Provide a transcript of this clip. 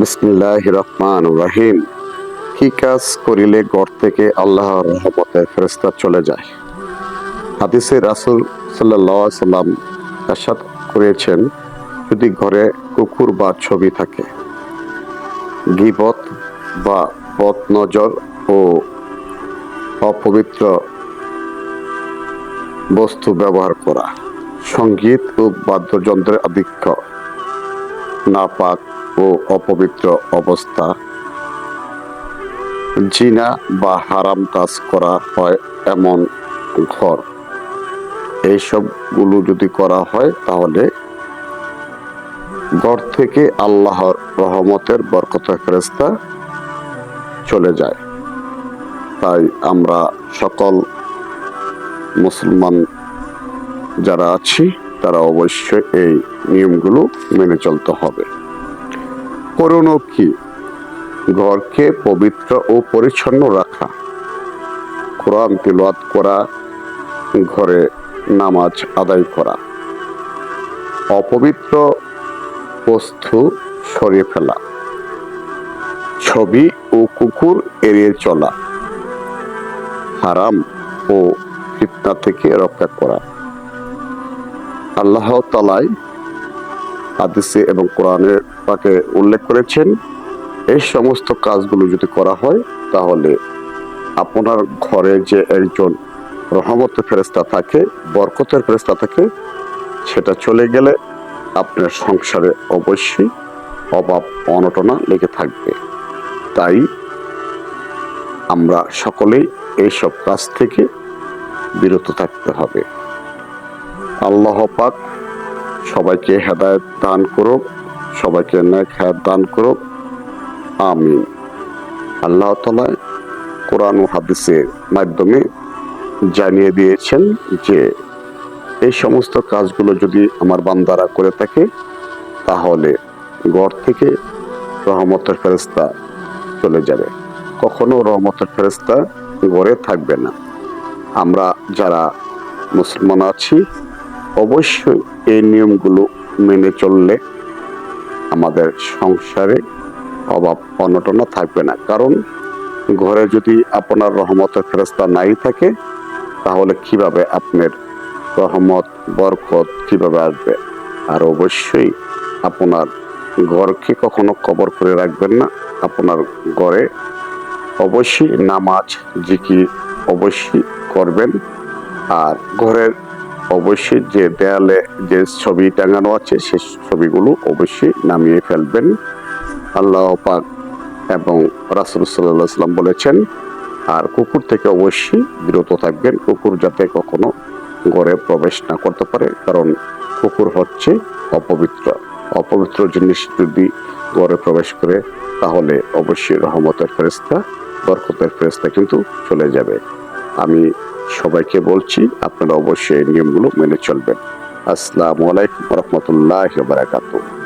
বিসমিল্লাহ রহমান রহিম। কি কাজ করিলে ঘর থেকে আল্লাহর রহমতে ফেরেস্তা চলে যায়। হাদিসে রাসুল সাল্লাম এরশাদ করেছেন, যদি ঘরে কুকুর বা ছবি থাকে, গিবত বা বদ নজর ও অপবিত্র বস্তু ব্যবহার করা। সংগীত ও বাদ্যযন্ত্রের আধিক্য নাপাক ও অপবিত্র অবস্থা। জিনা বা হারাম কাজ করা হয় এমন ঘর। এইসবগুলো যদি করা হয় তাহলে ঘর থেকে আল্লাহর রহমতের বরকত ফেরেস্তা চলে যায়। তাই আমরা সকল মুসলমান যারা আছি, তারা অবশ্যই এই নিয়মগুলো মেনে চলতে হবে। করণীয় কি? ঘরকে পবিত্র ও পরিচ্ছন্ন রাখা। কোরআন তিলওয়াত করা, ঘরে নামাজ আদায় করা। অপবিত্র বস্তু সরিয়ে ফেলা। ছবি ও কুকুর এড়িয়ে চলা। হারাম ও ফিতনা থেকে রক্ষা করা। আল্লাহ তালায় হাদিসে এবং কোরআনের পাকে উল্লেখ করেছেন, এই সমস্ত কাজগুলো যদি করা হয়, তাহলে আপনার ঘরে যে একজন রহমতের ফেরেস্তা থাকে, বরকতের ফেরেস্তা থাকে, সেটা চলে গেলে আপনার সংসারে অবশ্যই অভাব, অনটনা লেগে থাকবে। তাই আমরা সকলেই এইসব কাজ থেকে বিরত থাকতে হবে। আল্লাহ পাক সবাইকে হেদায়ত দান করুক, সবাইকে নেক হেদায়ত দান করুক। আমিন। আল্লাহ তালা কোরআন হাদিসের মাধ্যমে জানিয়ে দিয়েছেন যে, এই সমস্ত কাজগুলো যদি আমার বান্দারা করে থাকে, তাহলে ঘর থেকে রহমতের ফেরেস্তা চলে যাবে। কখনো রহমতের ফেরেস্তা গড়ে থাকবে না। আমরা যারা মুসলমান আছি অবশ্যই এই নিয়মগুলো মেনে চললে আমাদের সংসারে অভাব অনটনা থাকবে না। কারণ ঘরে যদি আপনার রহমতের ফেরস্তা নাই থাকে, তাহলে কীভাবে আপনার রহমত, বরকত কীভাবে আসবে? আর অবশ্যই আপনার ঘরকে কখনো কবর করে রাখবেন না। আপনার ঘরে অবশ্যই নামাজ, জিকির অবশ্যই করবেন। আর ঘরের অবশ্যই যে দেয়ালে যে ছবি টাঙানো আছে, সে ছবিগুলো অবশ্যই নামিয়ে ফেলবেন। আল্লাহ পাক এবং রাসুল সাল্লাম বলেছেন, আর কুকুর থেকে অবশ্যই বিরত থাকবেন। কুকুর যাতে কখনো ঘরে প্রবেশ না করতে পারে, কারণ কুকুর হচ্ছে অপবিত্র। অপবিত্র জিনিস যদি ঘরে প্রবেশ করে, তাহলে অবশ্যই রহমতের ফেরেস্তা বরকতের ফেরেস্তা কিন্তু চলে যাবে। আমি সবাইকে বলছি আপনারা অবশ্যই এই নিয়মগুলো মেনে চলবেন। আসসালামু আলাইকুম রহমতুল্লাহ বারাকাতুহ।